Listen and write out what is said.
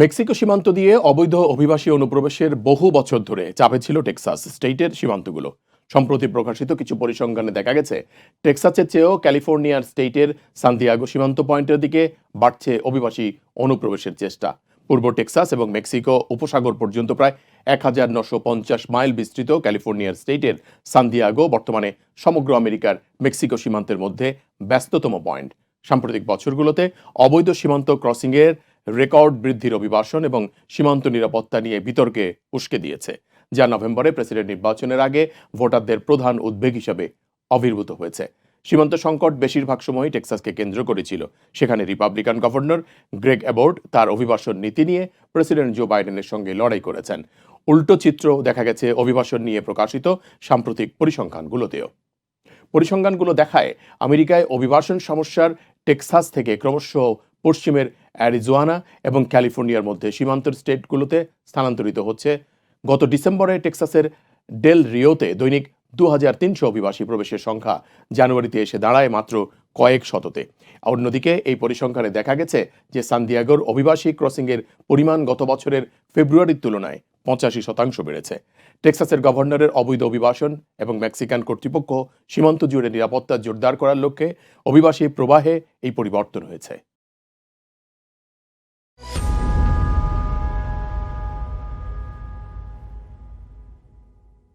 Mexico সীমান্ত দিয়ে অবৈধ অভিবাসী অনুপ্রবেশের বহু বছর ধরে চাপে ছিল টেক্সাস স্টেটের সীমান্তগুলো। সম্প্রতি প্রকাশিত কিছু পরিসংখ্যানে দেখা গেছে, টেক্সাসের চেয়েও ক্যালিফোর্নিয়ার স্টেটের সান্তিয়াগো সীমান্ত পয়েন্টের দিকে বাড়ছে অভিবাসী অনুপ্রবেশের চেষ্টা। পূর্ব টেক্সাস এবং মেক্সিকো উপসাগর পর্যন্ত প্রায় এক হাজার নশো পঞ্চাশ মাইল বিস্তৃত ক্যালিফোর্নিয়ার স্টেটের সান্দিয়াগো বর্তমানে সমগ্র আমেরিকার মেক্সিকো সীমান্তের মধ্যে ব্যস্ততম পয়েন্ট। সাম্প্রতিক বছরগুলোতে অবৈধ সীমান্ত ক্রসিংয়ের রেকর্ড বৃদ্ধির অভিবাসন এবং সীমান্ত নিরাপত্তা নিয়ে বিতর্কে উস্কে দিয়েছে, যা নভেম্বরে প্রেসিডেন্ট নির্বাচনের আগে ভোটারদের প্রধান উদ্বেগ হিসেবে আবির্ভূত হয়েছে। সীমান্ত সংকট বেশিরভাগ সময়ই টেক্সাসকে কেন্দ্র করেছিল। সেখানে রিপাবলিকান গভর্নর গ্রেগ অ্যাবোর্ড তার অভিবাসন নীতি নিয়ে প্রেসিডেন্ট জো বাইডেনের সঙ্গে লড়াই করেছেন। উল্টো চিত্র দেখা গেছে অভিবাসন নিয়ে প্রকাশিত সাম্প্রতিক পরিসংখ্যানগুলোতেও। পরিসংখ্যানগুলো দেখায়, আমেরিকায় অভিবাসন সমস্যার টেক্সাস থেকে ক্রমশ পশ্চিমের অ্যারিজোয়ানা এবং ক্যালিফোর্নিয়ার মধ্যে সীমান্তের স্টেটগুলোতে স্থানান্তরিত হচ্ছে। গত ডিসেম্বরে টেক্সাসের ডেল রিওতে দৈনিক দু হাজার তিনশো অভিবাসী প্রবেশের সংখ্যা জানুয়ারিতে এসে দাঁড়ায় মাত্র কয়েক শততে। অন্যদিকে এই পরিসংখ্যানে দেখা গেছে যে সান্দিয়াগোর অভিবাসী ক্রসিংয়ের পরিমাণ গত বছরের ফেব্রুয়ারির তুলনায় পঁচাশি শতাংশ বেড়েছে। টেক্সাসের গভর্নরের অবৈধ অভিবাসন এবং মেক্সিকান কর্তৃপক্ষ সীমান্ত জুড়ে নিরাপত্তা জোরদার করার লক্ষ্যে অভিবাসী প্রবাহে এই পরিবর্তন হয়েছে।